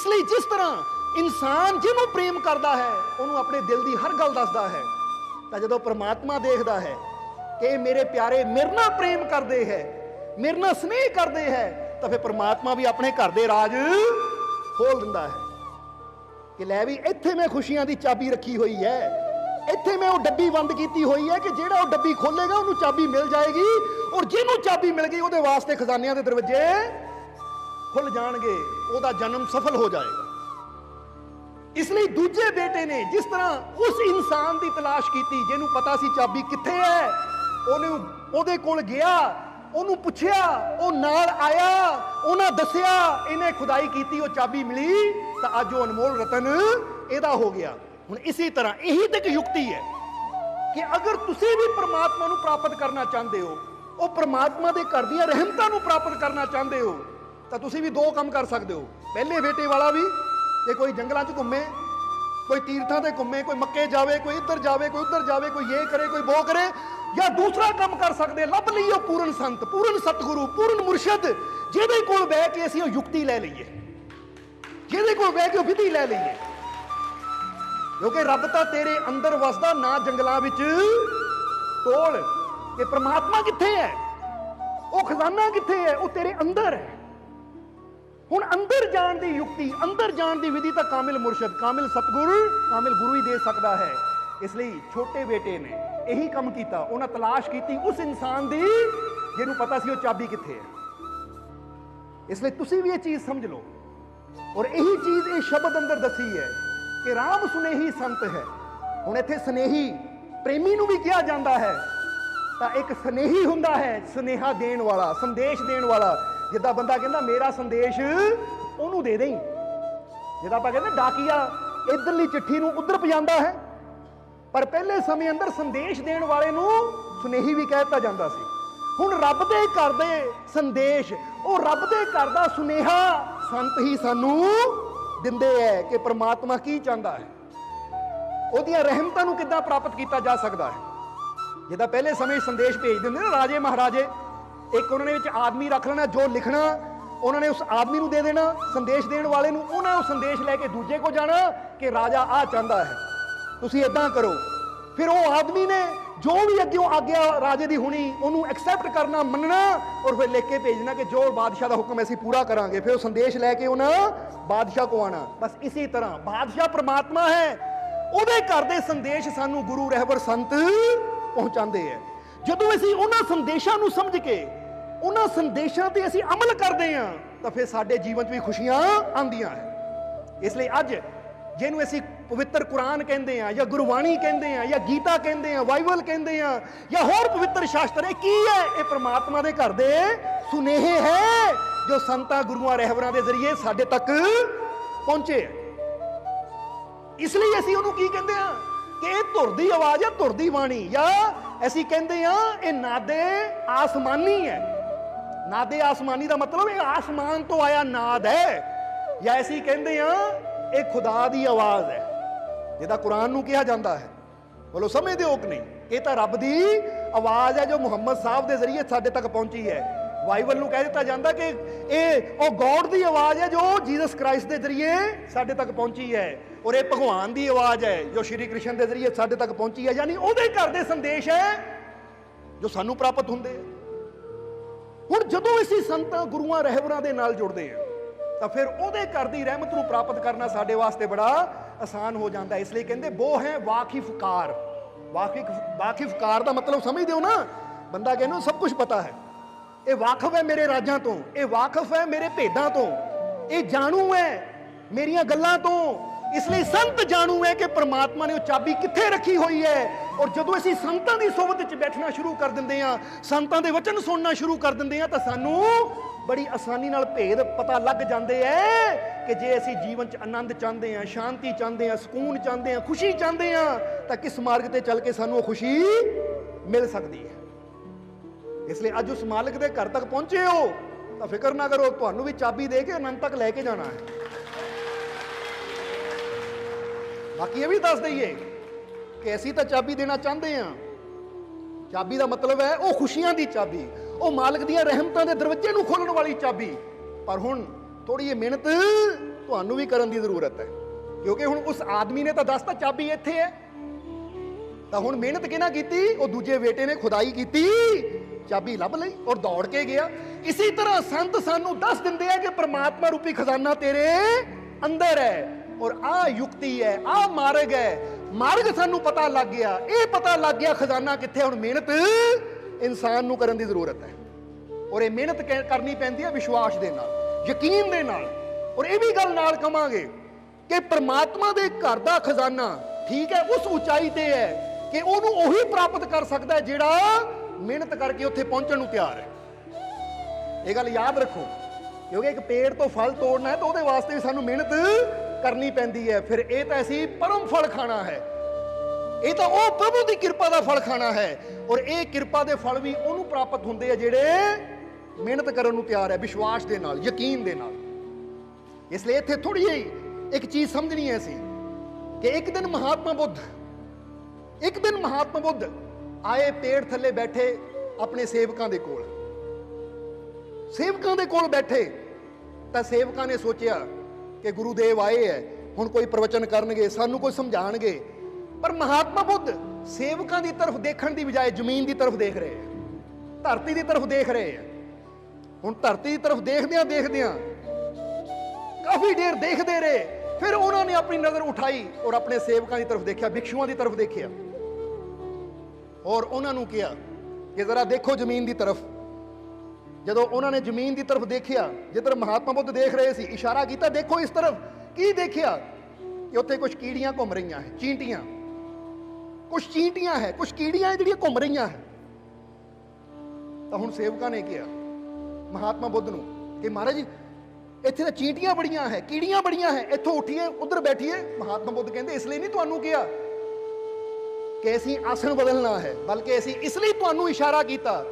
ਇਸ ਲਈ ਜਿਸ ਤਰ੍ਹਾਂ ਇਨਸਾਨ ਜਿਹਨੂੰ ਪ੍ਰੇਮ ਕਰਦਾ ਹੈ, ਉਹਨੂੰ ਆਪਣੇ ਦਿਲ ਦੀ ਹਰ ਗੱਲ ਦੱਸਦਾ ਹੈ, ਤਾਂ ਜਦੋਂ ਪ੍ਰਮਾਤਮਾ ਦੇਖਦਾ ਹੈ ਕਿ ਇਹ ਮੇਰੇ ਪਿਆਰੇ ਮੇਰੇ ਨਾਲ ਪ੍ਰੇਮ ਕਰਦੇ ਹੈ, ਮੇਰੇ ਨਾਲ ਸਨੇਹ ਕਰਦੇ ਹੈ, ਤਾਂ ਫਿਰ ਪ੍ਰਮਾਤਮਾ ਵੀ ਆਪਣੇ ਘਰ ਦੇ ਰਾਜ ਖੋਲ ਦਿੰਦਾ ਹੈ ਕਿ ਲੈ ਵੀ ਇੱਥੇ ਮੈਂ ਖੁਸ਼ੀਆਂ ਦੀ ਚਾਬੀ ਰੱਖੀ ਹੋਈ ਹੈ, ਇੱਥੇ ਮੈਂ ਉਹ ਡੱਬੀ ਬੰਦ ਕੀਤੀ ਹੋਈ ਹੈ ਕਿ ਜਿਹੜਾ ਉਹ ਡੱਬੀ ਖੋਲੇਗਾ ਉਹਨੂੰ ਚਾਬੀ ਮਿਲ ਜਾਏਗੀ ਔਰ ਜਿਹਨੂੰ ਚਾਬੀ ਮਿਲ ਗਈ ਉਹਦੇ ਵਾਸਤੇ ਖਜ਼ਾਨਿਆਂ ਦੇ ਦਰਵਾਜ਼ੇ ਖੁੱਲ ਜਾਣਗੇ, ਉਹਦਾ ਜਨਮ ਸਫਲ ਹੋ ਜਾਏਗਾ। ਇਸ ਲਈ ਦੂਜੇ ਬੇਟੇ ਨੇ ਜਿਸ ਤਰ੍ਹਾਂ ਉਸ ਇਨਸਾਨ ਦੀ ਤਲਾਸ਼ ਕੀਤੀ, ਜਿਹਨੂੰ ਪਤਾ ਸੀ ਚਾਬੀ ਕਿੱਥੇ ਹੈ, ਉਹਨੂੰ ਉਹਦੇ ਕੋਲ ਗਿਆ, ਉਹਨੂੰ ਪੁੱਛਿਆ, ਉਹ ਨਾਲ ਆਇਆ, ਉਹਨਾਂ ਦੱਸਿਆ, ਇਹਨੇ ਖੁਦਾਈ ਕੀਤੀ, ਉਹ ਚਾਬੀ ਮਿਲੀ, ਤਾਂ ਅੱਜ ਉਹ ਅਨਮੋਲ ਰਤਨ ਇਹਦਾ ਹੋ ਗਿਆ। ਹੁਣ ਇਸੇ ਤਰ੍ਹਾਂ ਇਹੀ ਤਾਂ ਇੱਕ ਯੁਕਤੀ ਹੈ ਕਿ ਅਗਰ ਤੁਸੀਂ ਵੀ ਪ੍ਰਮਾਤਮਾ ਨੂੰ ਪ੍ਰਾਪਤ ਕਰਨਾ ਚਾਹੁੰਦੇ ਹੋ, ਉਹ ਪ੍ਰਮਾਤਮਾ ਦੇ ਘਰ ਦੀਆਂ ਰਹਿਮਤਾਂ ਨੂੰ ਪ੍ਰਾਪਤ ਕਰਨਾ ਚਾਹੁੰਦੇ ਹੋ ਤਾਂ ਤੁਸੀਂ ਵੀ ਦੋ ਕੰਮ ਕਰ ਸਕਦੇ ਹੋ। ਪਹਿਲੇ ਬੇਟੇ ਵਾਲਾ ਵੀ ਕਿ ਕੋਈ ਜੰਗਲਾਂ 'ਚ ਘੁੰਮੇ, ਕੋਈ ਤੀਰਥਾਂ ਤੇ ਘੁੰਮੇ, ਕੋਈ ਮੱਕੇ ਜਾਵੇ, ਕੋਈ ਇੱਧਰ ਜਾਵੇ, ਕੋਈ ਉੱਧਰ ਜਾਵੇ, ਕੋਈ ਇਹ ਕਰੇ, ਕੋਈ ਉਹ ਕਰੇ, ਜਾਂ ਦੂਸਰਾ ਕੰਮ ਕਰ ਸਕਦੇ, ਲੱਭ ਲਈਓ ਪੂਰਨ ਸੰਤ, ਪੂਰਨ ਸਤਿਗੁਰੂ, ਪੂਰਨ ਮੁਰਸ਼ਿਦ, ਜਿਹਦੇ ਕੋਲ ਬਹਿ ਕੇ ਅਸੀਂ ਉਹ ਯੁਕਤੀ ਲੈ ਲਈਏ। ਜਿਹਦੇ ਕੋਲ ਬਹਿ ਕੇ ਉਹ ਵਿਧੀ ਲੈ ਲਈਏ। ਕਿਉਂਕਿ ਰੱਬ ਤਾਂ ਤੇਰੇ ਅੰਦਰ ਵਸਦਾ, ਨਾ ਜੰਗਲਾਂ ਵਿੱਚ। ਤੋਲ ਕਿ ਪ੍ਰਮਾਤਮਾ ਕਿੱਥੇ ਹੈ? ਉਹ ਖਜ਼ਾਨਾ ਕਿੱਥੇ ਹੈ? ਉਹ ਤੇਰੇ ਅੰਦਰ ਹੈ। ਹੁਣ ਅੰਦਰ ਜਾਣ ਦੀ ਯੁਕਤੀ, ਅੰਦਰ ਜਾਣ ਦੀ ਵਿਧੀ ਤਾਂ ਕਾਮਿਲ ਮੁਰਸ਼ਿਦ, ਕਾਮਿਲ ਸਤਗੁਰ, ਕਾਮਿਲ ਗੁਰੂ ਹੀ ਦੇ ਸਕਦਾ ਹੈ। ਇਸ ਲਈ ਛੋਟੇ ਬੇਟੇ ਨੇ ਇਹੀ ਕੰਮ ਕੀਤਾ, ਉਹਨਾਂ ਤਲਾਸ਼ ਕੀਤੀ ਉਸ ਇਨਸਾਨ ਦੀ, ਜਿਹਨੂੰ ਪਤਾ ਸੀ ਉਹ ਚਾਬੀ ਕਿੱਥੇ ਹੈ। ਇਸ ਲਈ ਤੁਸੀਂ ਵੀ ਇਹ ਚੀਜ਼ ਸਮਝ ਲਓ। ਔਰ ਇਹੀ ਚੀਜ਼ ਇਹ ਸ਼ਬਦ ਅੰਦਰ ਦੱਸੀ ਹੈ ਕਿ ਰਾਮ ਸੁਨੇਹੀ ਸੰਤ ਹੈ। ਹੁਣ ਇੱਥੇ ਸਨੇਹੀ ਪ੍ਰੇਮੀ ਨੂੰ ਵੀ ਕਿਹਾ ਜਾਂਦਾ ਹੈ। ਤਾਂ ਇੱਕ ਸਨੇਹੀ ਹੁੰਦਾ ਹੈ, ਸੁਨੇਹਾ ਦੇਣ ਵਾਲਾ, ਸੰਦੇਸ਼ ਦੇਣ ਵਾਲਾ। ਜਿੱਦਾਂ ਬੰਦਾ ਕਹਿੰਦਾ, ਮੇਰਾ ਸੰਦੇਸ਼ ਉਹਨੂੰ ਦੇ ਦੇਈ। ਜਿੱਦਾਂ ਆਪਾਂ ਕਹਿੰਦੇ, ਡਾਕੀਆ ਇਧਰਲੀ ਚਿੱਠੀ ਨੂੰ ਉਧਰ ਪਜਾਂਦਾ ਹੈ। ਪਰ ਪਹਿਲੇ ਸਮੇਂ ਅੰਦਰ ਸੰਦੇਸ਼ ਦੇਣ ਵਾਲੇ ਨੂੰ ਸੁਨੇਹੀ ਵੀ ਕਹਿ ਦਿੱਤਾ ਜਾਂਦਾ ਸੀ। ਹੁਣ ਰੱਬ ਦੇ ਘਰ ਦੇ ਸੰਦੇਸ਼, ਉਹ ਰੱਬ ਦੇ ਘਰ ਦਾ ਸੁਨੇਹਾ ਸੰਤ ਹੀ ਸਾਨੂੰ ਦਿੰਦੇ ਹੈ ਕਿ ਪ੍ਰਮਾਤਮਾ ਕੀ ਚਾਹੁੰਦਾ ਹੈ। ਉਹਦੀਆਂ ਰਹਿਮਤਾਂ ਨੂੰ ਕਿੱਦਾਂ ਪ੍ਰਾਪਤ ਕੀਤਾ ਜਾ ਸਕਦਾ ਹੈ? ਜਿੱਦਾਂ ਪਹਿਲੇ ਸਮੇਂ ਸੰਦੇਸ਼ ਭੇਜ ਦਿੰਦੇ ਨਾ ਰਾਜੇ ਮਹਾਰਾਜੇ ਇੱਕ ਉਹਨਾਂ ਨੇ ਵਿੱਚ ਆਦਮੀ ਰੱਖ ਲੈਣਾ, ਜੋ ਲਿਖਣਾ, ਉਹਨਾਂ ਨੇ ਉਸ ਆਦਮੀ ਨੂੰ ਦੇ ਦੇਣਾ, ਸੰਦੇਸ਼ ਦੇਣ ਵਾਲੇ ਨੂੰ, ਉਹਨਾਂ ਨੂੰ ਸੰਦੇਸ਼ ਲੈ ਕੇ ਦੂਜੇ ਕੋ ਜਾਣਾ ਕਿ ਰਾਜਾ ਆ ਚਾਹੁੰਦਾ ਹੈ। ਤੁਸੀਂ ਇਦਾਂ ਕਰੋ। ਫਿਰ ਉਹ ਆਦਮੀ ਨੇ ਜੋ ਵੀ ਅੱਗੇ ਆਗਿਆ ਰਾਜੇ ਦੀ ਹੁਣੀ, ਉਹਨੂੰ ਐਕਸੈਪਟ ਕਰਨਾ, ਮੰਨਣਾ ਔਰ ਫਿਰ ਲਿਖ ਕੇ ਭੇਜਣਾ ਕਿ ਜੋ ਬਾਦਸ਼ਾਹ ਦਾ ਹੁਕਮ ਅਸੀਂ ਪੂਰਾ ਕਰਾਂਗੇ। ਫਿਰ ਉਹ ਸੰਦੇਸ਼ ਲੈ ਕੇ ਉਹਨਾਂ ਬਾਦਸ਼ਾਹ ਕੋ ਆਣਾ ਬਸ ਇਸੇ ਤਰ੍ਹਾਂ, ਬਾਦਸ਼ਾਹ ਪ੍ਰਮਾਤਮਾ ਹੈ। ਉਹਦੇ ਘਰ ਦੇ ਸੰਦੇਸ਼ ਸਾਨੂੰ ਗੁਰੂ ਰਹਿਬਰ ਸੰਤ ਪਹੁੰਚਾਉਂਦੇ ਹੈ। ਜਦੋਂ ਅਸੀਂ ਉਹਨਾਂ ਸੰਦੇਸ਼ਾਂ ਨੂੰ ਸਮਝ ਕੇ ਉਹਨਾਂ ਸੰਦੇਸ਼ਾਂ ਤੇ ਅਸੀਂ ਅਮਲ ਕਰਦੇ ਹਾਂ, ਤਾਂ ਫਿਰ ਸਾਡੇ ਜੀਵਨ 'ਚ ਵੀ ਖੁਸ਼ੀਆਂ ਆਉਂਦੀਆਂ ਹੈ ਇਸ ਲਈ ਅੱਜ ਜਿਹਨੂੰ ਅਸੀਂ ਪਵਿੱਤਰ ਕੁਰਾਨ ਕਹਿੰਦੇ ਆ ਜਾਂ ਗੁਰਬਾਣੀ ਕਹਿੰਦੇ ਆ ਜਾਂ ਗੀਤਾ ਕਹਿੰਦੇ ਆ ਬਾਈਬਲ ਕਹਿੰਦੇ ਆ ਜਾਂ ਹੋਰ ਪਵਿੱਤਰ ਸ਼ਾਸਤਰ, ਇਹ ਕੀ ਹੈ? ਇਹ ਪ੍ਰਮਾਤਮਾ ਦੇ ਘਰ ਦੇ ਸੁਨੇਹੇ ਹੈ, ਜੋ ਸੰਤਾਂ ਗੁਰੂਆਂ ਰਹਿਬਰਾਂ ਦੇ ਜ਼ਰੀਏ ਸਾਡੇ ਤੱਕ ਪਹੁੰਚੇ ਇਸ ਲਈ ਅਸੀਂ ਉਹਨੂੰ ਕੀ ਕਹਿੰਦੇ ਆ ਕਿ ਇਹ ਧੁਰ ਦੀ ਆਵਾਜ਼ ਹੈ ਧੁਰ ਦੀ ਬਾਣੀ, ਜਾਂ ਅਸੀਂ ਕਹਿੰਦੇ ਆ ਇਹ ਨਾਦੇ ਆਸਮਾਨੀ ਹੈ। ਨਾਦੇ ਆਸਮਾਨੀ ਦਾ ਮਤਲਬ ਇਹ ਆਸਮਾਨ ਤੋਂ ਆਇਆ ਨਾਦ ਹੈ। ਜਾਂ ਅਸੀਂ ਕਹਿੰਦੇ ਆ, ਇਹ ਖੁਦਾ ਦੀ ਆਵਾਜ਼ ਹੈ। ਜਿਹਦਾ ਕੁਰਾਨ ਨੂੰ ਕਿਹਾ ਜਾਂਦਾ ਹੈ। ਬੋਲੋ, ਸਮਝਦੇ ਹੋ ਕਿ ਨਹੀਂ? ਇਹ ਤਾਂ ਰੱਬ ਦੀ ਆਵਾਜ਼ ਹੈ ਜੋ ਮੁਹੰਮਦ ਸਾਹਿਬ ਦੇ ਜ਼ਰੀਏ ਸਾਡੇ ਤੱਕ ਪਹੁੰਚੀ ਹੈ। ਬਾਈਬਲ ਨੂੰ ਕਹਿ ਦਿੱਤਾ ਜਾਂਦਾ ਕਿ ਇਹ ਉਹ ਗੋਡ ਦੀ ਆਵਾਜ਼ ਹੈ ਜੋ ਜੀਸਸ ਕ੍ਰਾਈਸਟ ਦੇ ਜ਼ਰੀਏ ਸਾਡੇ ਤੱਕ ਪਹੁੰਚੀ ਹੈ। ਔਰ ਇਹ ਭਗਵਾਨ ਦੀ ਆਵਾਜ਼ ਹੈ ਜੋ ਸ਼੍ਰੀ ਕ੍ਰਿਸ਼ਨ ਦੇ ਜ਼ਰੀਏ ਸਾਡੇ ਤੱਕ ਪਹੁੰਚੀ ਹੈ। ਯਾਨੀ ਉਹਦੇ ਘਰ ਦੇ ਸੰਦੇਸ਼ ਹੈ ਜੋ ਸਾਨੂੰ ਪ੍ਰਾਪਤ ਹੁੰਦੇ ਆ ਹੁਣ ਜਦੋਂ ਅਸੀਂ ਸੰਤਾਂ ਗੁਰੂਆਂ ਰਹਿਬਰਾਂ ਦੇ ਨਾਲ ਜੁੜਦੇ ਆ ਤਾਂ ਫਿਰ ਉਹਦੇ ਘਰ ਦੀ ਰਹਿਮਤ ਨੂੰ ਪ੍ਰਾਪਤ ਕਰਨਾ ਸਾਡੇ ਵਾਸਤੇ ਬੜਾ ਆਸਾਨ ਹੋ ਜਾਂਦਾ ਇਸ ਲਈ ਕਹਿੰਦੇ ਬੋ ਹੈ ਵਾਕਿਫਕਾਰ ਵਾਕਿਫ ਵਾਕਿਫਕਾਰ ਦਾ ਮਤਲਬ ਸਮਝਦੇ ਹੋ ਨਾ? ਬੰਦਾ ਕਹਿੰਦਾ, ਸਭ ਕੁਝ ਪਤਾ ਹੈ। ਇਹ ਵਾਕਫ ਹੈ ਮੇਰੇ ਰਾਜਾਂ ਤੋਂ, ਇਹ ਵਾਕਫ ਹੈ ਮੇਰੇ ਭੇਦਾਂ ਤੋਂ, ਇਹ ਜਾਣੂ ਹੈ ਮੇਰੀਆਂ ਗੱਲਾਂ ਤੋਂ। ਇਸ ਲਈ ਸੰਤ ਜਾਣੂ ਹੈ ਕਿ ਪ੍ਰਮਾਤਮਾ ਨੇ ਉਹ ਚਾਬੀ ਕਿੱਥੇ ਰੱਖੀ ਹੋਈ ਹੈ। ਔਰ ਜਦੋਂ ਅਸੀਂ ਸੰਤਾਂ ਦੀ ਸੋਭਤ ਵਿੱਚ ਬੈਠਣਾ ਸ਼ੁਰੂ ਕਰ ਦਿੰਦੇ ਹਾਂ, ਸੰਤਾਂ ਦੇ ਵਚਨ ਸੁਣਨਾ ਸ਼ੁਰੂ ਕਰ ਦਿੰਦੇ ਹਾਂ, ਤਾਂ ਸਾਨੂੰ ਬੜੀ ਆਸਾਨੀ ਨਾਲ ਭੇਦ ਪਤਾ ਲੱਗ ਜਾਂਦੇ ਐ ਕਿ ਜੇ ਅਸੀਂ ਜੀਵਨ 'ਚ ਆਨੰਦ ਚਾਹੁੰਦੇ ਹਾਂ, ਸ਼ਾਂਤੀ ਚਾਹੁੰਦੇ ਹਾਂ, ਸਕੂਨ ਚਾਹੁੰਦੇ ਹਾਂ, ਖੁਸ਼ੀ ਚਾਹੁੰਦੇ ਹਾਂ, ਤਾਂ ਕਿਸ ਮਾਰਗ ਤੇ ਚੱਲ ਕੇ ਸਾਨੂੰ ਉਹ ਖੁਸ਼ੀ ਮਿਲ ਸਕਦੀ ਹੈ। ਇਸ ਲਈ ਅੱਜ ਉਸ ਮਾਲਕ ਦੇ ਘਰ ਤੱਕ ਪਹੁੰਚੇ ਹੋ, ਤਾਂ ਫਿਕਰ ਨਾ ਕਰੋ, ਤੁਹਾਨੂੰ ਵੀ ਚਾਬੀ ਦੇ ਕੇ ਅਨੰਤ ਤੱਕ ਲੈ ਕੇ ਜਾਣਾ ਹੈ। ਬਾਕੀ ਇਹ ਵੀ ਦੱਸ ਦਈਏ ਕਿ ਅਸੀਂ ਤਾਂ ਚਾਬੀ ਦੇਣਾ ਚਾਹੁੰਦੇ ਹਾਂ। ਚਾਬੀ ਦਾ ਮਤਲਬ ਹੈ ਉਹ ਖੁਸ਼ੀਆਂ ਦੀ ਚਾਬੀ, ਉਹ ਮਾਲਕ ਦੀਆਂ ਰਹਿਮਤਾਂ ਦੇ ਦਰਵਾਜ਼ੇ ਨੂੰ ਖੋਲਣ ਵਾਲੀ ਚਾਬੀ। ਪਰ ਹੁਣ ਥੋੜੀ ਜਿਹੀ ਮਿਹਨਤ ਤੁਹਾਨੂੰ ਵੀ ਕਰਨ ਦੀ ਜ਼ਰੂਰਤ ਹੈ, ਕਿਉਂਕਿ ਹੁਣ ਉਸ ਆਦਮੀ ਨੇ ਤਾਂ ਦੱਸਤਾ ਚਾਬੀ ਇੱਥੇ ਹੈ। ਤਾਂ ਹੁਣ ਮਿਹਨਤ ਕਿਹਨਾਂ ਕੀਤੀ? ਉਹ ਦੂਜੇ ਬੇਟੇ ਨੇ ਖੁਦਾਈ ਕੀਤੀ। ਚਾਬੀ ਲੱਭ ਲਈ ਔਰ ਦੌੜ ਕੇ ਗਿਆ। ਇਸੇ ਤਰ੍ਹਾਂ ਸੰਤ ਸਾਨੂੰ ਦੱਸ ਦਿੰਦੇ ਆ ਕਿ ਪ੍ਰਮਾਤਮਾ ਰੂਪੀ ਖਜ਼ਾਨਾ ਤੇਰੇ ਅੰਦਰ ਹੈ। ਔਰ ਆ ਯੁਕਤੀ ਹੈ, ਆ ਮਾਰਗ ਹੈ। ਮਾਰਗ ਸਾਨੂੰ ਪਤਾ ਲੱਗ ਗਿਆ। ਇਹ ਪਤਾ ਲੱਗ ਗਿਆ ਖਜ਼ਾਨਾ ਕਿੱਥੇ ਹੁਣ ਮਿਹਨਤ ਇਨਸਾਨ ਨੂੰ ਕਰਨ ਦੀ ਜ਼ਰੂਰਤ ਹੈ। ਔਰ ਇਹ ਮਿਹਨਤ ਕਰਨੀ ਪੈਂਦੀ ਹੈ ਵਿਸ਼ਵਾਸ ਦੇ ਨਾਲ, ਯਕੀਨ ਦੇ ਨਾਲ। ਔਰ ਇਹ ਵੀ ਗੱਲ ਨਾਲ ਕਵਾਂਗੇ ਕਿ ਪ੍ਰਮਾਤਮਾ ਦੇ ਘਰ ਦਾ ਖਜ਼ਾਨਾ ਠੀਕ ਹੈ, ਉਸ ਉਚਾਈ ਤੇ ਹੈ ਕਿ ਉਹਨੂੰ ਉਹੀ ਪ੍ਰਾਪਤ ਕਰ ਸਕਦਾ ਹੈ ਜਿਹੜਾ ਮਿਹਨਤ ਕਰਕੇ ਉੱਥੇ ਪਹੁੰਚਣ ਨੂੰ ਤਿਆਰ ਹੈ। ਇਹ ਗੱਲ ਯਾਦ ਰੱਖੋ, ਕਿਉਂਕਿ ਇੱਕ ਪੇੜ ਤੋਂ ਫਲ ਤੋੜਨਾ ਹੈ ਤਾਂ ਉਹਦੇ ਵਾਸਤੇ ਵੀ ਸਾਨੂੰ ਮਿਹਨਤ ਕਰਨੀ ਪੈਂਦੀ ਹੈ। ਫਿਰ ਇਹ ਤਾਂ ਅਸੀਂ ਪਰਮ ਫਲ ਖਾਣਾ ਹੈ। ਇਹ ਤਾਂ ਉਹ ਪ੍ਰਭੂ ਦੀ ਕਿਰਪਾ ਦਾ ਫਲ ਖਾਣਾ ਹੈ। ਔਰ ਇਹ ਕਿਰਪਾ ਦੇ ਫਲ ਵੀ ਉਹਨੂੰ ਪ੍ਰਾਪਤ ਹੁੰਦੇ ਆ ਜਿਹੜੇ ਮਿਹਨਤ ਕਰਨ ਨੂੰ ਤਿਆਰ ਹੈ, ਵਿਸ਼ਵਾਸ ਦੇ ਨਾਲ, ਯਕੀਨ ਦੇ ਨਾਲ। ਇਸ ਲਈ ਇੱਥੇ ਥੋੜੀ ਜਿਹੀ ਇੱਕ ਚੀਜ਼ ਸਮਝਣੀ ਹੈ ਸੀ ਕਿ ਇੱਕ ਦਿਨ ਮਹਾਤਮਾ ਬੁੱਧ, ਇੱਕ ਦਿਨ ਮਹਾਤਮਾ ਬੁੱਧ ਆਏ ਪੇੜ ਥੱਲੇ ਬੈਠੇ ਆਪਣੇ ਸੇਵਕਾਂ ਦੇ ਕੋਲ। ਸੇਵਕਾਂ ਦੇ ਕੋਲ ਬੈਠੇ ਤਾਂ ਸੇਵਕਾਂ ਨੇ ਸੋਚਿਆ ਕਿ ਗੁਰੂਦੇਵ ਆਏ ਹੈ ਹੁਣ ਕੋਈ ਪ੍ਰਵਚਨ ਕਰਨਗੇ, ਸਾਨੂੰ ਕੋਈ ਸਮਝਾਣਗੇ। ਪਰ ਮਹਾਤਮਾ ਬੁੱਧ ਸੇਵਕਾਂ ਦੀ ਤਰਫ ਦੇਖਣ ਦੀ ਬਜਾਏ ਜ਼ਮੀਨ ਦੀ ਤਰਫ ਦੇਖ ਰਹੇ ਹੈ ਧਰਤੀ ਦੀ ਤਰਫ ਦੇਖ ਰਹੇ ਹੈ ਹੁਣ ਧਰਤੀ ਦੀ ਤਰਫ ਦੇਖਦਿਆਂ ਦੇਖਦਿਆਂ ਕਾਫੀ ਦੇਰ ਦੇਖਦੇ ਰਹੇ। ਫਿਰ ਉਹਨਾਂ ਨੇ ਆਪਣੀ ਨਜ਼ਰ ਉਠਾਈ ਔਰ ਆਪਣੇ ਸੇਵਕਾਂ ਦੀ ਤਰਫ ਦੇਖਿਆ ਭਿਕਸ਼ੂਆਂ ਦੀ ਤਰਫ ਦੇਖਿਆ। ਔਰ ਉਹਨਾਂ ਨੂੰ ਕਿਹਾ ਕਿ ਜ਼ਰਾ ਦੇਖੋ ਜ਼ਮੀਨ ਦੀ ਤਰਫ। ਜਦੋਂ ਉਹਨਾਂ ਨੇ ਜ਼ਮੀਨ ਦੀ ਤਰਫ ਦੇਖਿਆ, ਜਿੱਧਰ ਮਹਾਤਮਾ ਬੁੱਧ ਦੇਖ ਰਹੇ ਸੀ, ਇਸ਼ਾਰਾ ਕੀਤਾ, ਦੇਖੋ ਇਸ ਤਰਫ, ਕੀ ਦੇਖਿਆ? ਕਿ ਉੱਥੇ ਕੁਝ ਕੀੜੀਆਂ ਘੁੰਮ ਰਹੀਆਂ ਹੈ, ਚੀਂਟੀਆਂ। ਕੁਝ ਚੀਂਟੀਆਂ ਹੈ ਕੁਝ ਕੀੜੀਆਂ ਜਿਹੜੀਆਂ ਘੁੰਮ ਰਹੀਆਂ ਹੈ। ਤਾਂ ਹੁਣ ਸੇਵਕਾਂ ਨੇ ਕਿਹਾ, ਮਹਾਤਮਾ ਬੁੱਧ ਨੂੰ ਕਿ ਮਹਾਰਾਜ, ਇੱਥੇ ਤਾਂ ਚੀਂਟੀਆਂ ਬੜੀਆਂ ਹੈ, ਕੀੜੀਆਂ ਬੜੀਆਂ ਹੈ, ਇੱਥੋਂ ਉੱਠੀਏ, ਉਧਰ ਬੈਠੀਏ। ਮਹਾਤਮਾ ਬੁੱਧ ਕਹਿੰਦੇ, ਇਸ ਲਈ ਨਹੀਂ ਤੁਹਾਨੂੰ ਕਿਹਾ ਕਿ ਅਸੀਂ ਆਸਣ ਬਦਲਣਾ ਹੈ, ਬਲਕਿ ਅਸੀਂ ਇਸ ਲਈ ਤੁਹਾਨੂੰ ਇਸ਼ਾਰਾ ਕੀਤਾ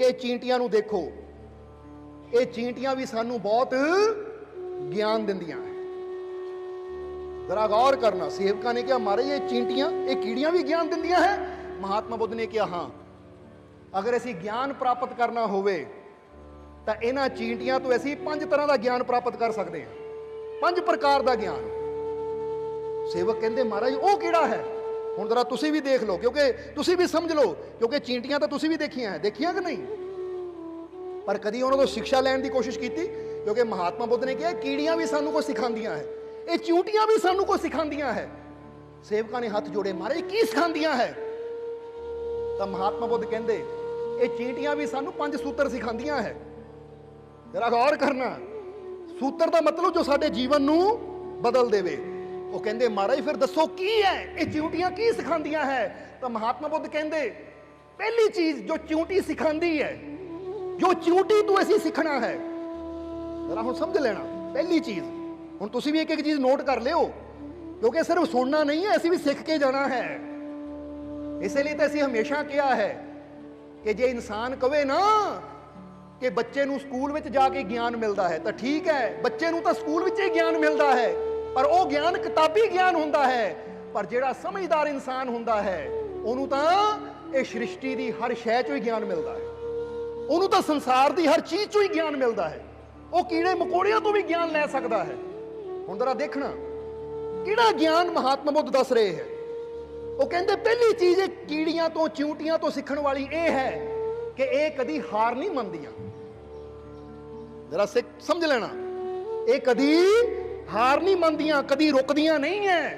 ਕਿ ਚੀਂਟੀਆਂ ਨੂੰ ਦੇਖੋ। ਇਹ ਚੀਂਟੀਆਂ ਵੀ ਸਾਨੂੰ ਬਹੁਤ ਗਿਆਨ ਦਿੰਦੀਆਂ ਹੈ ਜ਼ਰਾ ਗੌਰ ਕਰਨਾ, ਸੇਵਕਾਂ ਨੇ ਕਿਹਾ, ਮਾਰੇ, ਇਹ ਚੀਂਟੀਆਂ, ਇਹ ਕੀੜੀਆਂ ਵੀ ਗਿਆਨ ਦਿੰਦੀਆਂ ਹੈ? ਮਹਾਤਮਾ ਬੁੱਧ ਨੇ ਕਿਹਾ, ਹਾਂ, ਅਗਰ ਅਸੀਂ ਗਿਆਨ ਪ੍ਰਾਪਤ ਕਰਨਾ ਹੋਵੇ, ਤਾਂ ਇਹਨਾਂ ਚੀਂਟੀਆਂ ਤੋਂ ਅਸੀਂ ਪੰਜ ਤਰ੍ਹਾਂ ਦਾ ਗਿਆਨ ਪ੍ਰਾਪਤ ਕਰ ਸਕਦੇ ਹਾਂ। ਪੰਜ ਪ੍ਰਕਾਰ ਦਾ ਗਿਆਨ। ਸੇਵਕ ਕਹਿੰਦੇ, ਮਹਾਰਾਜ, ਉਹ ਕਿਹੜਾ ਹੈ? ਹੁਣ ਜ਼ਰਾ ਤੁਸੀਂ ਵੀ ਦੇਖ ਲਓ, ਕਿਉਂਕਿ ਤੁਸੀਂ ਵੀ ਸਮਝ ਲਓ, ਕਿਉਂਕਿ ਚੀਂਟੀਆਂ ਤਾਂ ਤੁਸੀਂ ਵੀ ਦੇਖੀਆਂ ਹੈ ਦੇਖੀਆਂ ਕਿ ਨਹੀਂ? ਪਰ ਕਦੀ ਉਹਨਾਂ ਤੋਂ ਸਿੱਖਿਆ ਲੈਣ ਦੀ ਕੋਸ਼ਿਸ਼ ਕੀਤੀ? ਕਿਉਂਕਿ ਮਹਾਤਮਾ ਬੁੱਧ ਨੇ ਕਿਹਾ, ਕੀੜੀਆਂ ਵੀ ਸਾਨੂੰ ਕੁਝ ਸਿਖਾਉਂਦੀਆਂ ਹੈ। ਇਹ ਚੂਟੀਆਂ ਵੀ ਸਾਨੂੰ ਕੁਝ ਸਿਖਾਉਂਦੀਆਂ ਹੈ। ਸੇਵਕਾਂ ਨੇ ਹੱਥ ਜੋੜੇ ਮਾਰੇ ਕੀ ਸਿਖਾਉਂਦੀਆਂ ਹੈ? ਤਾਂ ਮਹਾਤਮਾ ਬੁੱਧ ਕਹਿੰਦੇ, ਇਹ ਚੀਂਟੀਆਂ ਵੀ ਸਾਨੂੰ ਪੰਜ ਸੂਤਰ ਸਿਖਾਉਂਦੀਆਂ ਹੈ। ਜਰਾ ਗੌਰ ਕਰਨਾ। ਸੂਤਰ ਦਾ ਮਤਲਬ ਜੋ ਸਾਡੇ ਜੀਵਨ ਨੂੰ ਬਦਲ ਦੇਵੇ। ਉਹ ਕਹਿੰਦੇ, ਮਹਾਰਾਜ, ਫਿਰ ਦੱਸੋ ਕੀ ਹੈ? ਇਹ ਚਿਊਟੀਆਂ ਕੀ ਸਿਖਾਉਂਦੀਆਂ ਹੈ? ਤਾਂ ਮਹਾਤਮਾ ਬੁੱਧ ਕਹਿੰਦੇ, ਪਹਿਲੀ ਚੀਜ਼ ਜੋ ਚਿਊਟੀ ਸਿਖਾਉਂਦੀ ਹੈ, ਜੋ ਚਿਊਟੀ ਤੋਂ ਅਸੀਂ ਸਿੱਖਣਾ ਹੈ, ਜਰਾ ਹੁਣ ਸਮਝ ਲੈਣਾ, ਪਹਿਲੀ ਚੀਜ਼। ਹੁਣ ਤੁਸੀਂ ਵੀ ਇੱਕ ਇੱਕ ਚੀਜ਼ ਨੋਟ ਕਰ ਲਿਓ, ਕਿਉਂਕਿ ਸਿਰਫ ਸੁਣਨਾ ਨਹੀਂ ਹੈ, ਅਸੀਂ ਵੀ ਸਿੱਖ ਕੇ ਜਾਣਾ ਹੈ। ਇਸੇ ਲਈ ਤਾਂ ਅਸੀਂ ਹਮੇਸ਼ਾ ਕਿਹਾ ਹੈ ਕਿ ਜੇ ਇਨਸਾਨ ਕਵੇ ਨਾ ਕਿ ਬੱਚੇ ਨੂੰ ਸਕੂਲ ਵਿੱਚ ਜਾ ਕੇ ਗਿਆਨ ਮਿਲਦਾ ਹੈ, ਤਾਂ ਠੀਕ ਹੈ। ਬੱਚੇ ਨੂੰ ਤਾਂ ਸਕੂਲ ਵਿੱਚ ਹੀ ਗਿਆਨ ਮਿਲਦਾ ਹੈ। ਪਰ ਉਹ ਗਿਆਨ ਕਿਤਾਬੀ ਗਿਆਨ ਹੁੰਦਾ ਹੈ, ਪਰ ਜਿਹੜਾ ਸਮਝਦਾਰ ਇਨਸਾਨ ਹੁੰਦਾ ਹੈ, ਉਹਨੂੰ ਤਾਂ ਇਹ ਸ੍ਰਿਸ਼ਟੀ ਦੀ ਹਰ ਸ਼ੈ ਚੋਂ ਹੀ ਗਿਆਨ ਮਿਲਦਾ ਹੈ। ਉਹਨੂੰ ਤਾਂ ਸੰਸਾਰ ਦੀ ਹਰ ਚੀਜ਼ ਚੋਂ ਹੀ ਗਿਆਨ ਮਿਲਦਾ ਹੈ। ਉਹ ਕੀੜੇ ਮਕੌੜਿਆਂ ਤੋਂ ਵੀ ਗਿਆਨ ਲੈ ਸਕਦਾ ਹੈ। ਹੁਣ ਜ਼ਰਾ ਦੇਖਣਾ, ਕਿਹੜਾ ਗਿਆਨ ਮਹਾਤਮਾ ਬੁੱਧ ਦੱਸ ਰਹੇ ਹੈ? ਉਹ ਕਹਿੰਦੇ ਪਹਿਲੀ ਚੀਜ਼ ਇਹ ਕੀੜੀਆਂ ਤੋਂ ਚਿਊਟੀਆਂ ਤੋਂ ਸਿੱਖਣ ਵਾਲੀ ਇਹ ਹੈ ਕਿ ਇਹ ਕਦੀ ਹਾਰ ਨਹੀਂ ਮੰਨਦੀਆਂ। ਜਰਾ ਸਿੱਖ, ਸਮਝ ਲੈਣਾ। ਇਹ ਕਦੀ ਹਾਰ ਨਹੀਂ ਮੰਨਦੀਆਂ, ਕਦੀ ਰੁਕਦੀਆਂ ਨਹੀਂ ਐ।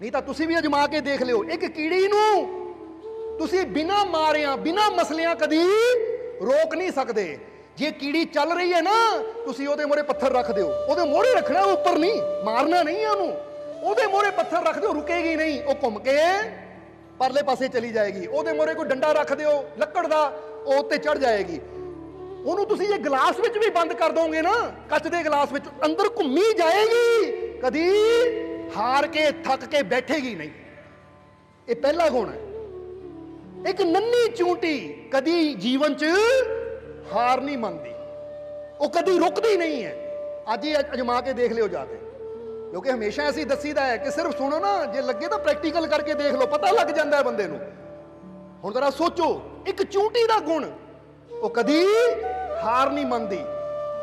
ਨਹੀਂ ਤਾਂ ਤੁਸੀਂ ਵੀ ਅਜਮਾ ਕੇ ਦੇਖ ਲਿਓ, ਇੱਕ ਕੀੜੀ ਨੂੰ ਤੁਸੀਂ ਬਿਨਾ ਮਾਰਿਆਂ, ਬਿਨਾ ਮਸਲਿਆਂ ਕਦੀ ਰੋਕ ਨਹੀਂ ਸਕਦੇ। ਜੇ ਕੀੜੀ ਚੱਲ ਰਹੀ ਹੈ ਨਾ, ਤੁਸੀਂ ਉਹਦੇ ਮੋਰੇ ਪੱਥਰ ਰੱਖ ਦਿਓ। ਉਹਦੇ ਮੋਰੇ ਰੱਖਣਾ ਉੱਪਰ ਨਹੀਂ, ਮਾਰਨਾ ਨਹੀਂ ਹੈ ਉਹਨੂੰ। ਉਹਦੇ ਮੋਰੇ ਪੱਥਰ ਰੱਖ ਦਿਓ, ਰੁਕੇਗੀ ਨਹੀਂ, ਉਹ ਘੁੰਮ ਕੇ ਪਰਲੇ ਪਾਸੇ ਚਲੀ ਜਾਏਗੀ। ਉਹਦੇ ਮੋਰੇ ਕੋਈ ਡੰਡਾ ਰੱਖ ਦਿਓ, ਲੱਕੜ ਦਾ, ਉਹ ਉੱਤੇ ਚੜ ਜਾਏਗੀ। ਉਹਨੂੰ ਤੁਸੀਂ ਜੇ ਗਲਾਸ ਵਿੱਚ ਵੀ ਬੰਦ ਕਰ ਦੋਗੇ ਨਾ, ਕੱਚ ਦੇ ਗਲਾਸ ਵਿੱਚ ਅੰਦਰ ਘੁੰਮੀ ਜਾਏਗੀ, ਕਦੀ ਹਾਰ ਕੇ, ਥੱਕ ਕੇ ਬੈਠੇਗੀ ਨਹੀਂ। ਇਹ ਪਹਿਲਾ ਗੁਣ ਹੈ। ਇੱਕ ਨੰਨੀ ਚੂੰਟੀ ਕਦੀ ਜੀਵਨ 'ਚ ਹਾਰ ਨਹੀਂ ਮੰਨਦੀ। ਉਹ ਕਦੀ ਰੁਕਦੀ ਨਹੀਂ ਹੈ। ਅੱਜ ਹੀ ਅਜਮਾ ਕੇ ਦੇਖ ਲਿਓ ਜਾ ਕੇ। ਕਿਉਂਕਿ ਹਮੇਸ਼ਾ ਅਸੀਂ ਦੱਸੀਦਾ ਹੈ ਕਿ ਸਿਰਫ ਸੁਣੋ ਨਾ, ਜੇ ਲੱਗੇ ਤਾਂ ਪ੍ਰੈਕਟੀਕਲ ਕਰਕੇ ਦੇਖ ਲਓ, ਪਤਾ ਲੱਗ ਜਾਂਦਾ ਹੈ ਬੰਦੇ ਨੂੰ। ਹੁਣ ਜ਼ਰਾ ਸੋਚੋ, ਇੱਕ ਚੂੰਟੀ ਦਾ ਗੁਣ, ਉਹ ਕਦੀ ਹਾਰ ਨਹੀਂ ਮੰਨਦੀ।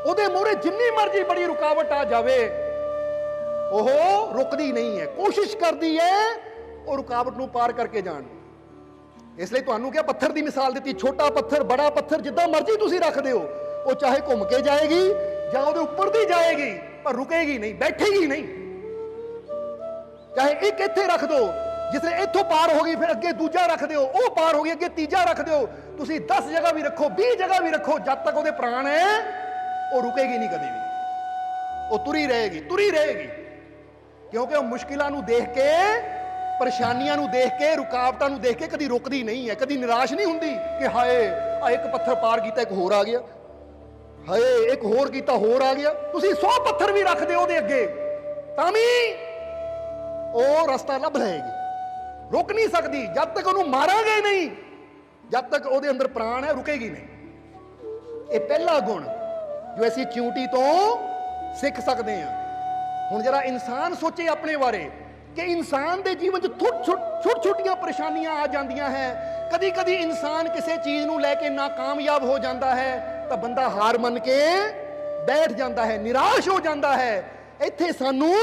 ਉਹਦੇ ਮੂਹਰੇ ਜਿੰਨੀ ਮਰਜ਼ੀ ਬੜੀ ਰੁਕਾਵਟ ਆ ਜਾਵੇ, ਉਹ ਰੁਕਦੀ ਨਹੀਂ ਹੈ। ਕੋਸ਼ਿਸ਼ ਕਰਦੀ ਹੈ ਉਹ ਰੁਕਾਵਟ ਨੂੰ ਪਾਰ ਕਰਕੇ ਜਾਣ। ਇਸ ਲਈ ਤੁਹਾਨੂੰ ਕਿਹਾ, ਪੱਥਰ ਦੀ ਮਿਸਾਲ ਦਿੱਤੀ, ਛੋਟਾ ਪੱਥਰ, ਬੜਾ ਪੱਥਰ, ਜਿੱਦਾਂ ਮਰਜ਼ੀ ਤੁਸੀਂ ਰੱਖਦੇ ਹੋ ਉਹ ਚਾਹੇ ਘੁੰਮ ਕੇ ਜਾਏਗੀ ਜਾਂ ਉਹਦੇ ਉੱਪਰ ਦੀ ਜਾਏਗੀ, ਪਰ ਰੁਕੇਗੀ ਨਹੀਂ, ਬੈਠੇਗੀ ਨਹੀਂ। ਚਾਹੇ ਇੱਕ ਇੱਥੇ ਰੱਖ ਦਿਓ ਜਿਸਲੇ ਇੱਥੋਂ ਪਾਰ ਹੋ ਗਈ, ਫਿਰ ਅੱਗੇ ਦੂਜਾ ਰੱਖ ਦਿਓ, ਉਹ ਪਾਰ ਹੋ ਗਈ, ਅੱਗੇ ਤੀਜਾ ਰੱਖ ਦਿਓ। ਤੁਸੀਂ 10 ਜਗ੍ਹਾ ਵੀ ਰੱਖੋ 20 ਜਗ੍ਹਾ ਵੀ ਰੱਖੋ, ਜਦ ਤੱਕ ਉਹਦੇ ਪ੍ਰਾਣ ਹੈ, ਉਹ ਰੁਕੇਗੀ ਨਹੀਂ ਕਦੇ ਵੀ। ਉਹ ਤੁਰੀ ਰਹੇਗੀ ਤੁਰੀ ਰਹੇਗੀ। ਕਿਉਂਕਿ ਉਹ ਮੁਸ਼ਕਿਲਾਂ ਨੂੰ ਦੇਖ ਕੇ, ਪਰੇਸ਼ਾਨੀਆਂ ਨੂੰ ਦੇਖ ਕੇ, ਰੁਕਾਵਟਾਂ ਨੂੰ ਦੇਖ ਕੇ ਕਦੀ ਰੁਕਦੀ ਨਹੀਂ ਹੈ, ਕਦੀ ਨਿਰਾਸ਼ ਨਹੀਂ ਹੁੰਦੀ ਕਿ ਹਾਏ ਆ ਇੱਕ ਪੱਥਰ ਪਾਰ ਕੀਤਾ, ਇੱਕ ਹੋਰ ਆ ਗਿਆ। ਹਾਏ, ਇੱਕ ਹੋਰ ਕੀਤਾ, ਹੋਰ ਆ ਗਿਆ। ਤੁਸੀਂ 100 ਪੱਥਰ ਵੀ ਰੱਖ ਦਿਓ ਉਹਦੇ ਅੱਗੇ। ਤਾਂ ਵੀ ਉਹ ਰਸਤਾ ਲੱਭ ਲਏਗੀ। ਰੁਕ ਨਹੀਂ ਸਕਦੀ, ਜਦ ਤੱਕ ਉਹਨੂੰ ਮਾਰਾਂਗੇ ਨਹੀਂ, ਜਦ ਤੱਕ ਉਹਦੇ ਅੰਦਰ ਪ੍ਰਾਣ ਹੈ, ਰੁਕੇਗੀ ਨਹੀਂ। ਇਹ ਪਹਿਲਾ ਗੁਣ ਜੋ ਅਸੀਂ ਚਿਉਂਟੀ ਤੋਂ ਸਿੱਖ ਸਕਦੇ ਹਾਂ। ਹੁਣ ਜਰਾ ਇਨਸਾਨ ਸੋਚੇ ਆਪਣੇ ਬਾਰੇ ਕਿ ਇਨਸਾਨ ਦੇ ਜੀਵਨ 'ਚ ਛੋਟ ਛੋਟੀਆਂ ਪਰੇਸ਼ਾਨੀਆਂ ਆ ਜਾਂਦੀਆਂ ਹੈ। ਕਦੀ ਕਦੀ ਇਨਸਾਨ ਕਿਸੇ ਚੀਜ਼ ਨੂੰ ਲੈ ਕੇ ਨਾਕਾਮਯਾਬ ਹੋ ਜਾਂਦਾ ਹੈ, ਤਾਂ ਬੰਦਾ ਹਾਰ ਮੰਨ ਕੇ ਬੈਠ ਜਾਂਦਾ ਹੈ, ਨਿਰਾਸ਼ ਹੋ ਜਾਂਦਾ ਹੈ। ਇੱਥੇ ਸਾਨੂੰ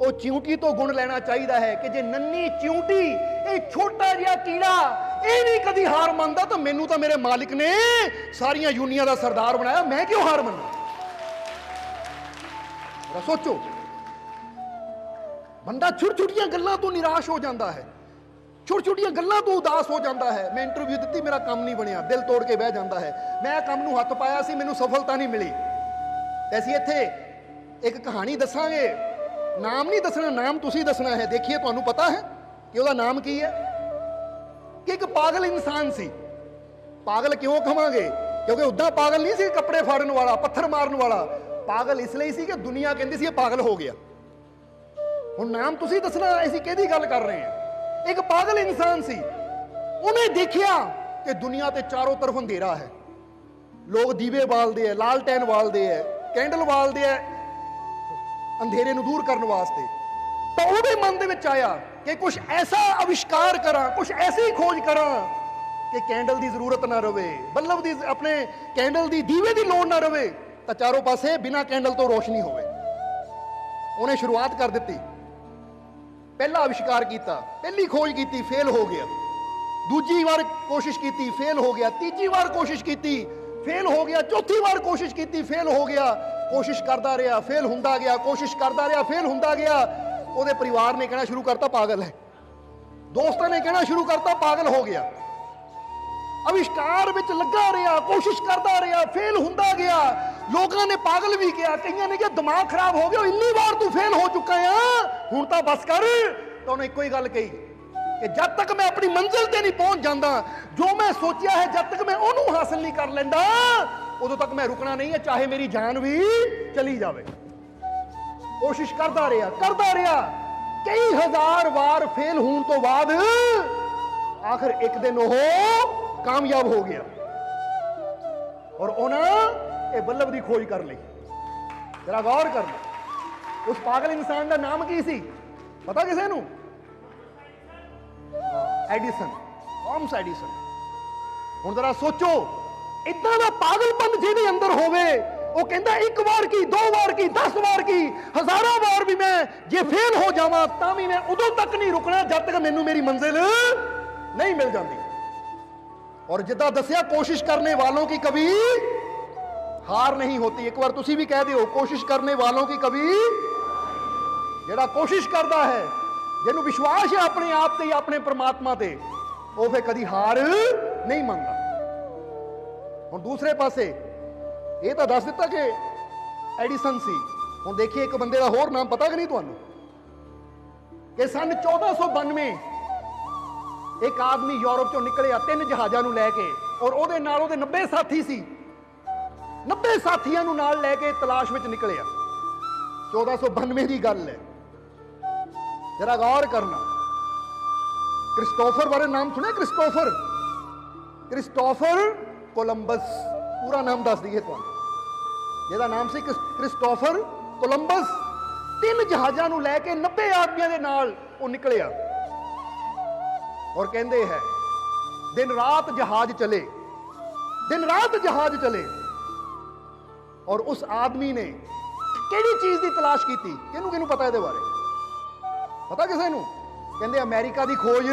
ਉਹ ਚਿਉਂਟੀ ਤੋਂ ਗੁਣ ਲੈਣਾ ਚਾਹੀਦਾ ਹੈ ਕਿ ਜੇ ਨੰਨੀ ਚਿਉਂਟੀ, ਇਹ ਛੋਟਾ ਜਿਹਾ ਕੀੜਾ, ਇਹ ਨਹੀਂ ਕਦੀ ਹਾਰ ਮੰਨਦਾ, ਤਾਂ ਮੈਨੂੰ ਤਾਂ ਮੇਰੇ ਮਾਲਿਕ ਨੇ ਸਾਰੀਆਂ ਯੂਨੀਆਂ ਦਾ ਸਰਦਾਰ ਬਣਾਇਆ। ਮੈਂ ਕਿਉਂ ਹਾਰ ਮੰਨਾਂ? ਸੋਚੋ। ਬੰਦਾ ਛੋਟੀ ਛੋਟੀਆਂ ਗੱਲਾਂ ਤੋਂ ਨਿਰਾਸ਼ ਹੋ ਜਾਂਦਾ ਹੈ। ਛੋਟੀ ਛੋਟੀਆਂ ਗੱਲਾਂ ਤੋਂ ਉਦਾਸ ਹੋ ਜਾਂਦਾ ਹੈ। ਮੈਂ ਇੰਟਰਵਿਊ ਦਿੱਤੀ, ਮੇਰਾ ਕੰਮ ਨਹੀਂ ਬਣਿਆ। ਦਿਲ ਤੋੜ ਕੇ ਬਹਿ ਜਾਂਦਾ ਹੈ। ਮੈਂ ਕੰਮ ਨੂੰ ਹੱਥ ਪਾਇਆ ਸੀ, ਮੈਨੂੰ ਸਫਲਤਾ ਨਹੀਂ ਮਿਲੀ। ਤੇ ਅਸੀਂ ਇੱਥੇ ਇੱਕ ਕਹਾਣੀ ਦੱਸਾਂਗੇ। ਨਾਮ ਨਹੀਂ ਦੱਸਣਾ, ਨਾਮ ਤੁਸੀਂ ਦੱਸਣਾ ਹੈ। ਦੇਖੀਏ, ਤੁਹਾਨੂੰ ਪਤਾ ਹੈ ਕਿ ਉਹਦਾ ਨਾਮ ਕੀ ਹੈ? ਕਿ ਇੱਕ ਪਾਗਲ ਇਨਸਾਨ ਸੀ। ਪਾਗਲ ਕਿਉਂ ਕਹਾਂਗੇ ਕਿਉਂਕਿ ਉਦਾਂ ਪਾਗਲ ਨਹੀਂ ਸੀ ਕੱਪੜੇ ਫਾੜਨ ਵਾਲਾ, ਪੱਥਰ ਮਾਰਨ ਵਾਲਾ। ਪਾਗਲ ਇਸ ਲਈ ਸੀ ਕਿ ਦੁਨੀਆ ਕਹਿੰਦੀ ਸੀ ਇਹ ਪਾਗਲ ਹੋ ਗਿਆ। ਹੁਣ ਨਾਮ ਤੁਸੀਂ ਦੱਸਣਾ, ਅਸੀਂ ਕਿਹਦੀ ਗੱਲ ਕਰ ਰਹੇ ਹਾਂ? ਇੱਕ ਪਾਗਲ ਇਨਸਾਨ ਸੀ। ਉਹਨੇ ਦੇਖਿਆ ਕਿ ਦੁਨੀਆ ਤੇ ਚਾਰੋਂ ਤਰਫ ਅੰਧੇਰਾ ਹੈ। ਲੋਕ ਦੀਵੇ ਬਾਲਦੇ ਐ ਲਾਲਟੈਨ ਬਾਲਦੇ ਐ ਕੈਂਡਲ ਬਾਲਦੇ ਐ ਅੰਧੇਰੇ ਨੂੰ ਦੂਰ ਕਰਨ ਵਾਸਤੇ। ਤਾਂ ਉਹਦੇ ਮਨ ਦੇ ਵਿੱਚ ਆਇਆ ਕਿ ਕੁਝ ਐਸਾ ਅਵਿਸ਼ਕਾਰ ਕਰਾਂ ਕੁਝ ਐਸੀ ਖੋਜ ਕਰਾਂ ਕਿ ਕੈਂਡਲ ਦੀ ਜ਼ਰੂਰਤ ਨਾ ਰਵੇ, ਬੱਲਬ ਦੀ ਆਪਣੇ ਕੈਂਡਲ ਦੀ ਦੀਵੇ ਦੀ ਲੋੜ ਨਾ ਰਵੇ, ਤਾਂ ਚਾਰੋਂ ਪਾਸੇ ਬਿਨਾਂ ਕੈਂਡਲ ਤੋਂ ਰੋਸ਼ਨੀ ਹੋਵੇ। ਉਹਨੇ ਸ਼ੁਰੂਆਤ ਕਰ ਦਿੱਤੀ। ਪਹਿਲਾ ਅਵਿਸ਼ਕਾਰ ਕੀਤਾ, ਪਹਿਲੀ ਖੋਜ ਕੀਤੀ, ਫੇਲ ਹੋ ਗਿਆ। ਦੂਜੀ ਵਾਰ ਕੋਸ਼ਿਸ਼ ਕੀਤੀ, ਫੇਲ ਹੋ ਗਿਆ। ਤੀਜੀ ਵਾਰ ਕੋਸ਼ਿਸ਼ ਕੀਤੀ, ਫੇਲ ਹੋ ਗਿਆ। ਚੌਥੀ ਵਾਰ ਕੋਸ਼ਿਸ਼ ਕੀਤੀ, ਫੇਲ ਹੋ ਗਿਆ। ਕੋਸ਼ਿਸ਼ ਕਰਦਾ ਰਿਹਾ ਫੇਲ ਹੁੰਦਾ ਗਿਆ, ਕੋਸ਼ਿਸ਼ ਕਰਦਾ ਰਿਹਾ ਫੇਲ ਹੁੰਦਾ ਗਿਆ। ਉਹਦੇ ਪਰਿਵਾਰ ਨੇ ਕਹਿਣਾ ਸ਼ੁਰੂ ਕਰਤਾ, ਪਾਗਲ ਹੈ। ਦੋਸਤਾਂ ਨੇ ਕਹਿਣਾ ਸ਼ੁਰੂ ਕਰਤਾ, ਪਾਗਲ ਹੋ ਗਿਆ। ਅਵਿਸ਼ਕਾਰ ਵਿੱਚ ਲੱਗਾ ਰਿਹਾ, ਕੋਸ਼ਿਸ਼ ਕਰਦਾ ਰਿਹਾ ਫੇਲ ਹੁੰਦਾ ਗਿਆ। ਲੋਕਾਂ ਨੇ ਪਾਗਲ ਵੀ ਕਿਹਾ, ਕਈਆਂ ਨੇ ਕਿਹਾ, ਦਿਮਾਗ ਖਰਾਬ ਹੋ ਗਿਆ ਇੰਨੀ ਵਾਰ ਤੂੰ ਫੇਲ ਹੋ ਚੁੱਕਾ ਆ। ਹੁਣ ਤਾਂ ਬਸ ਕਰ। ਤਾਂ ਉਹਨੇ ਇੱਕੋ ਹੀ ਗੱਲ ਕਹੀ ਕਿ ਜਦ ਤੱਕ ਮੈਂ ਆਪਣੀ ਮੰਜ਼ਿਲ ਤੇ ਨਹੀਂ ਪਹੁੰਚ ਜਾਂਦਾ, ਜੋ ਮੈਂ ਸੋਚਿਆ ਹੈ, ਜਦ ਤੱਕ ਮੈਂ ਉਹਨੂੰ ਹਾਸਲ ਨਹੀਂ ਕਰ ਲੈਂਦਾ ਉਦੋਂ ਤੱਕ ਮੈਂ ਰੁਕਣਾ ਨਹੀਂ ਹੈ, ਚਾਹੇ ਮੇਰੀ ਜਾਨ ਵੀ ਚਲੀ ਜਾਵੇ। ਕੋਸ਼ਿਸ਼ ਕਰਦਾ ਰਿਹਾ ਕਰਦਾ ਰਿਹਾ। ਕਈ ਹਜ਼ਾਰ ਵਾਰ ਫੇਲ ਹੋਣ ਤੋਂ ਬਾਅਦ ਆਖਰ ਇੱਕ ਦਿਨ ਉਹ ਕਾਮਯਾਬ ਹੋ ਗਿਆ। ਔਰ ਉਹਨਾਂ ਇਹ ਬੱਲਬ ਦੀ ਖੋਜ ਕਰ ਲਈ। ਜਰਾ ਗੌਰ ਕਰ ਲਓ। ਉਸ ਪਾਗਲ ਇਨਸਾਨ ਦਾ ਨਾਮ ਕੀ ਸੀ? ਪਤਾ ਕਿਸੇ ਨੂੰ? Edison Thomas Edison. ਹੁਣ ਜਰਾ ਸੋਚੋ। ਇਦਾਂ ਦਾ ਪਾਗਲਪਨ ਜਿਹਦੇ ਅੰਦਰ ਹੋਵੇ, ਉਹ ਕਹਿੰਦਾ ਇੱਕ ਵਾਰ ਕੀ, ਦੋ ਵਾਰ ਕੀ 10 ਵਾਰ ਕੀ, ਹਜ਼ਾਰਾਂ ਵਾਰ ਵੀ ਮੈਂ ਜੇ ਫੇਲ ਹੋ ਜਾਵਾਂ, ਤਾਂ ਵੀ ਮੈਂ ਉਦੋਂ ਤੱਕ ਨਹੀਂ ਰੁਕਣਾ ਜਦ ਤੱਕ ਮੈਨੂੰ ਮੇਰੀ ਮੰਜ਼ਿਲ ਨਹੀਂ ਮਿਲ ਜਾਂਦੀ। ਔਰ ਜਿੱਦਾਂ ਦੱਸਿਆ, ਕੋਸ਼ਿਸ਼ ਕਰਨੇ ਵਾਲੋਂ ਕੀ ਕਵੀ ਹਾਰ ਨਹੀਂ ਹੁੰਦੀ ਇੱਕ ਵਾਰ ਤੁਸੀਂ ਵੀ ਕਹਿ ਦਿਓ, ਕੋਸ਼ਿਸ਼ ਕਰਨੇ ਵਾਲੋਂ ਕੀ ਕਵੀ ਜਿਹੜਾ ਕੋਸ਼ਿਸ਼ ਕਰਦਾ ਹੈ, ਜਿਹਨੂੰ ਵਿਸ਼ਵਾਸ ਹੈ ਆਪਣੇ ਆਪ ਤੇ ਆਪਣੇ ਪਰਮਾਤਮਾ ਤੇ, ਉਹ ਫੇ ਕਦੀ ਹਾਰ ਨਹੀਂ ਮੰਨਦਾ। ਹੁਣ ਦੂਸਰੇ ਪਾਸੇ, ਇਹ ਤਾਂ ਦੱਸ ਦਿੱਤਾ ਕਿ ਐਡੀਸਨ ਸੀ। ਹੁਣ ਦੇਖੀਏ ਇੱਕ ਬੰਦੇ ਦਾ ਹੋਰ ਨਾਮ ਪਤਾ ਕਿ ਨਹੀਂ ਤੁਹਾਨੂੰ? ਕਿ ਸਨ 1492 ਇੱਕ ਆਦਮੀ ਯੂਰਪ ਚੋਂ ਨਿਕਲਿਆ, ਤਿੰਨ ਜਹਾਜ਼ਾਂ ਨੂੰ ਲੈ ਕੇ ਔਰ ਉਹਦੇ ਨਾਲ ਉਹਦੇ 90 ਸਾਥੀ ਸੀ। 90 ਸਾਥੀਆਂ ਨੂੰ ਨਾਲ ਲੈ ਕੇ ਤਲਾਸ਼ ਵਿੱਚ ਨਿਕਲਿਆ। 1492 ਦੀ ਗੱਲ ਹੈ। ਜਰਾ ਗੌਰ ਕਰਨਾ। ਕ੍ਰਿਸਟੋਫਰ ਬਾਰੇ ਨਾਮ ਸੁਣਿਆ ਕ੍ਰਿਸਟੋਫਰ? ਕ੍ਰਿਸਟੋਫਰ ਕੋਲੰਬਸ, ਪੂਰਾ ਨਾਮ ਦੱਸ ਦਈਏ ਤੁਹਾਨੂੰ। ਜਿਹਦਾ ਨਾਮ ਸੀ ਕ੍ਰਿਸਟੋਫਰ ਕੋਲੰਬਸ। ਤਿੰਨ ਜਹਾਜ਼ਾਂ ਨੂੰ ਲੈ ਕੇ 90 ਆਦਮੀਆਂ ਦੇ ਨਾਲ ਉਹ ਨਿਕਲਿਆ। ਔਰ ਕਹਿੰਦੇ ਹੈ, ਦਿਨ ਰਾਤ ਜਹਾਜ਼ ਚਲੇ। ਦਿਨ ਰਾਤ ਜਹਾਜ਼ ਚਲੇ। ਔਰ ਉਸ ਆਦਮੀ ਨੇ ਕਿਹੜੀ ਚੀਜ਼ ਦੀ ਤਲਾਸ਼ ਕੀਤੀ? ਕਿਹਨੂੰ ਕਿਹਨੂੰ ਪਤਾ ਇਹਦੇ ਬਾਰੇ? ਪਤਾ ਕਿਸੇ ਨੂੰ? ਕਹਿੰਦੇ ਅਮਰੀਕਾ ਦੀ ਖੋਜ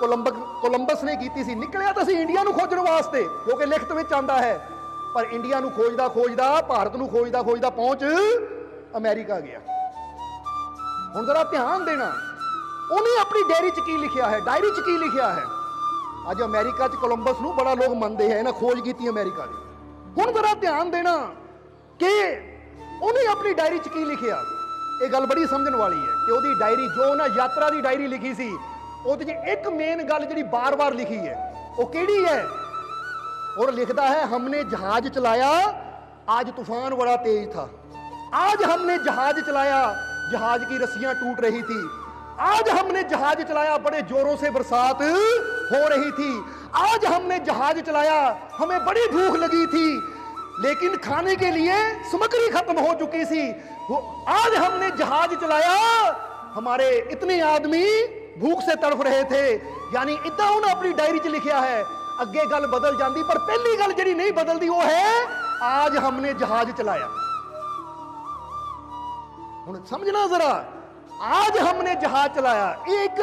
ਕੋਲੰਬਕ ਕੋਲੰਬਸ ਨੇ ਕੀਤੀ ਸੀ। ਨਿਕਲਿਆ ਤਾਂ ਸੀ ਇੰਡੀਆ ਨੂੰ ਖੋਜਣ ਵਾਸਤੇ ਕਿਉਂਕਿ ਲਿਖਤ ਵਿੱਚ ਆਂਦਾ ਹੈ। ਪਰ ਇੰਡੀਆ ਨੂੰ ਖੋਜਦਾ ਖੋਜਦਾ, ਭਾਰਤ ਨੂੰ ਖੋਜਦਾ ਖੋਜਦਾ ਪਹੁੰਚ ਅਮਰੀਕਾ ਗਿਆ। ਹੁਣ ਜ਼ਰਾ ਧਿਆਨ ਦੇਣਾ। ਉਹਨੇ ਆਪਣੀ ਡਾਇਰੀ 'ਚ ਕੀ ਲਿਖਿਆ ਹੈ? ਡਾਇਰੀ 'ਚ ਕੀ ਲਿਖਿਆ ਹੈ? ਅੱਜ ਅਮਰੀਕਾ 'ਚ ਕੋਲੰਬਸ ਨੂੰ ਬੜਾ ਲੋਕ ਮੰਨਦੇ ਹੈ। ਇਹਨਾਂ ਖੋਜ ਕੀਤੀ ਅਮਰੀਕਾ ਦੀ। ਹੁਣ ਜ਼ਰਾ ਧਿਆਨ ਦੇਣਾ ਕਿ ਉਹਨੇ ਆਪਣੀ ਡਾਇਰੀ 'ਚ ਕੀ ਲਿਖਿਆ? ਇਹ ਗੱਲ ਬੜੀ ਸਮਝਣ ਵਾਲੀ ਹੈ ਕਿ ਉਹਦੀ ਡਾਇਰੀ, ਜੋ ਉਹਨਾਂ ਯਾਤਰਾ ਦੀ ਡਾਇਰੀ ਲਿਖੀ ਸੀ ਉਹਦੇ 'ਚ ਇੱਕ ਮੇਨ ਗੱਲ ਜਿਹੜੀ ਬਾਰ-ਬਾਰ ਲਿਖੀ ਹੈ ਉਹ ਕਿਹੜੀ ਹੈ और लिखता है हमने जहाज चलाया आज तूफान बड़ा तेज था आज हमने जहाज चलाया जहाज की रस्सियां टूट रही थी आज हमने जहाज चलाया बड़े जोरों से बरसात हो रही थी आज हमने जहाज चलाया हमें बड़ी भूख लगी थी लेकिन खाने के लिए सामग्री खत्म हो चुकी थी वो- आज हमने जहाज चलाया हमारे इतने आदमी ਭੂਖ ਸੇ ਤੜਫ ਰਹੇ ਥੇ ਯਾਨੀ ਇਦਾਂ ਉਹਨਾਂ ਆਪਣੀ ਡਾਇਰੀ 'ਚ ਲਿਖਿਆ ਹੈ ਅੱਗੇ ਗੱਲ ਬਦਲ ਜਾਂਦੀ ਪਰ ਪਹਿਲੀ ਗੱਲ ਜਿਹੜੀ ਨਹੀਂ ਬਦਲਦੀ ਉਹ ਹੈ ਅੱਜ ਹਮਨੇ ਜਹਾਜ਼ ਚਲਾਇਆ ਹੁਣ ਸਮਝਣਾ ਜ਼ਰਾ ਅੱਜ ਹਮਨੇ ਜਹਾਜ਼ ਚਲਾਇਆ ਇੱਕ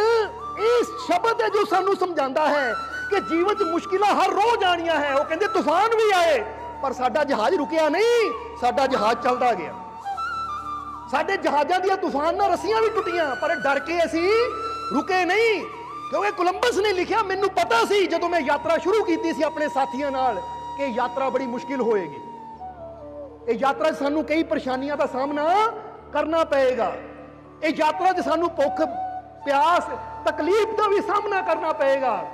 ਇਸ ਸ਼ਬਦ ਹੈ ਜੋ ਸਾਨੂੰ ਸਮਝਾਉਂਦਾ ਹੈ ਕਿ ਜੀਵਨ 'ਚ ਮੁਸ਼ਕਿਲਾਂ ਹਰ ਰੋਜ਼ ਆਣੀਆਂ ਹੈ ਉਹ ਕਹਿੰਦੇ ਤੂਫਾਨ ਵੀ ਆਏ ਪਰ ਸਾਡਾ ਜਹਾਜ਼ ਰੁਕਿਆ ਨਹੀਂ ਸਾਡਾ ਜਹਾਜ਼ ਚੱਲਦਾ ਗਿਆ ਸਾਡੇ ਜਹਾਜ਼ਾਂ ਦੀਆਂ ਤੂਫਾਨ ਨਾਲ ਰੱਸੀਆਂ ਵੀ ਟੁੱਟੀਆਂ ਪਰ ਡਰ ਕੇ ਅਸੀਂ ਰੁਕੇ ਨਹੀਂ। ਕਿਉਂਕਿ ਕੋਲੰਬਸ ਨੇ ਲਿਖਿਆ, ਮੈਨੂੰ ਪਤਾ ਸੀ ਜਦੋਂ ਮੈਂ ਯਾਤਰਾ ਸ਼ੁਰੂ ਕੀਤੀ ਸੀ ਆਪਣੇ ਸਾਥੀਆਂ ਨਾਲ ਕਿ ਯਾਤਰਾ ਬੜੀ ਮੁਸ਼ਕਿਲ ਹੋਏਗੀ। ਇਹ ਯਾਤਰਾ 'ਚ ਸਾਨੂੰ ਕਈ ਪਰੇਸ਼ਾਨੀਆਂ ਦਾ ਸਾਹਮਣਾ ਕਰਨਾ ਪਏਗਾ। ਇਹ ਯਾਤਰਾ 'ਚ ਸਾਨੂੰ ਭੁੱਖ, ਪਿਆਸ, ਤਕਲੀਫ ਦਾ ਵੀ ਸਾਹਮਣਾ ਕਰਨਾ ਪਏਗਾ।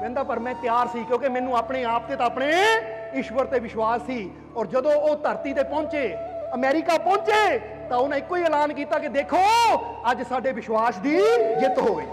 ਕਹਿੰਦਾ, ਪਰ ਮੈਂ ਤਿਆਰ ਸੀ, ਕਿਉਂਕਿ ਮੈਨੂੰ ਆਪਣੇ ਆਪ ਤੇ ਤਾਂ ਆਪਣੇ ਈਸ਼ਵਰ ਤੇ ਵਿਸ਼ਵਾਸ ਸੀ। ਔਰ ਜਦੋਂ ਉਹ ਧਰਤੀ ਤੇ ਪਹੁੰਚੇ, ਅਮਰੀਕਾ ਪਹੁੰਚੇ ਤਾਂ ਉਹਨਾਂ ਇੱਕੋ ਹੀ ਐਲਾਨ ਕੀਤਾ ਕਿ ਦੇਖੋ ਅੱਜ ਸਾਡੇ ਵਿਸ਼ਵਾਸ ਦੀ ਜਿੱਤ ਹੋਵੇ।